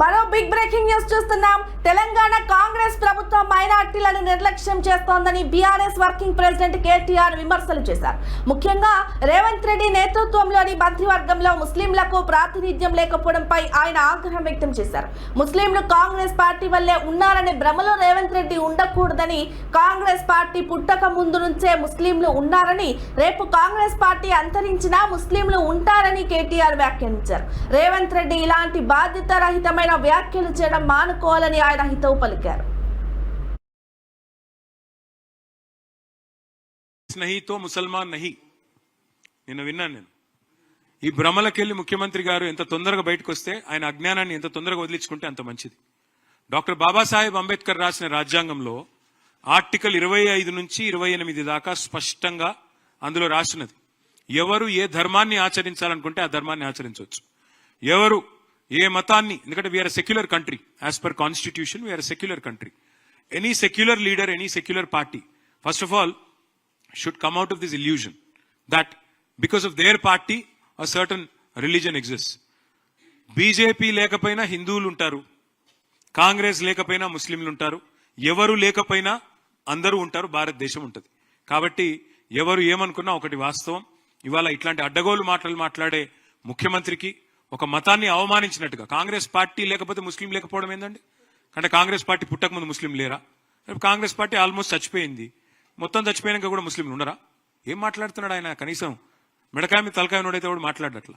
మరో big breaking news చూస్తున్నాం. తెలంగాణ కాంగ్రెస్ ప్రభుత్వం మైనార్టీలను నిర్లక్ష్యం చేస్తోందని బీఆర్ఎస్ వర్కింగ్ ప్రెసిడెంట్ కేటీఆర్ విమర్శలు చేశారు. ముఖ్యంగా రేవంత్ రెడ్డి నేతృత్వంలోని మంత్రివర్గంలో ముస్లింలకు ప్రాతినిధ్యం లేకపోవడంపై ఆయన ఆగ్రహం వ్యక్తం చేశారు. ముస్లింలు కాంగ్రెస్ పార్టీ వల్లే ఉన్నారనే భ్రమలో రేవంత్ రెడ్డి ఉండకూడదని కాంగ్రెస్ పార్టీ పుట్టక ముందు నుంచే ముస్లింలు ఉన్నారని రేపు కాంగ్రెస్ పార్టీ అంతరించినా ముస్లింలు ఉంటారని కేటీఆర్ వ్యాఖ్యానించారు. రేవంత్ రెడ్డి ఇలాంటి బాధ్యత రహితమైన వ్యాఖ్యలు చేయడం మానుకోవాలని ఆయన హితవు పలికారు స్నేహితో ముసల్మాన్ నహి. నిన్న విన్నాను నేను. ఈ భ్రమలకెళ్ళి ముఖ్యమంత్రి గారు ఎంత తొందరగా బయటకు వస్తే ఆయన అజ్ఞానాన్ని ఎంత తొందరగా వదిలించుకుంటే అంత మంచిది. డాక్టర్ బాబాసాహెబ్ అంబేద్కర్ రాసిన రాజ్యాంగంలో ఆర్టికల్ ఇరవై ఐదు నుంచి ఇరవై ఎనిమిది దాకా స్పష్టంగా అందులో రాసినది. ఎవరు ఏ ధర్మాన్ని ఆచరించాలనుకుంటే ఆ ధర్మాన్ని ఆచరించవచ్చు. ఎవరు ఏ మతాన్ని ఎందుకంటే we are secular country as per constitution we are secular country any secular leader any secular party first of all should come out of this illusion that because of their party a certain religion exist BJP లేకపోయినా హిందువులు ఉంటారు. కాంగ్రెస్ లేకపోయినా ముస్లింలు ఉంటారు. ఎవరు లేకపోయినా అందరూ ఉంటారు. భారతదేశం ఉంటుంది. కాబట్టి ఎవరు ఏమనుకున్నా ఒకటి వాస్తవం. ఇవాళ ఇట్లాంటి అడ్డగోలు మాటలు మాట్లాడే ముఖ్యమంత్రికి ఒక మతాన్ని అవమానించినట్టుగా. కాంగ్రెస్ పార్టీ లేకపోతే ముస్లిం లేకపోవడం ఏందండి? అంటే కాంగ్రెస్ పార్టీ పుట్టకముందు ముస్లిం లేరా? రేపు కాంగ్రెస్ పార్టీ ఆల్మోస్ట్ చచ్చిపోయింది. మొత్తం చచ్చిపోయినాక కూడా ముస్లింలు ఉండరా? ఏం మాట్లాడుతున్నాడు ఆయన కనీసం? మిడకాయమి తలకాయ నోడైతే కూడా మాట్లాడట్లా.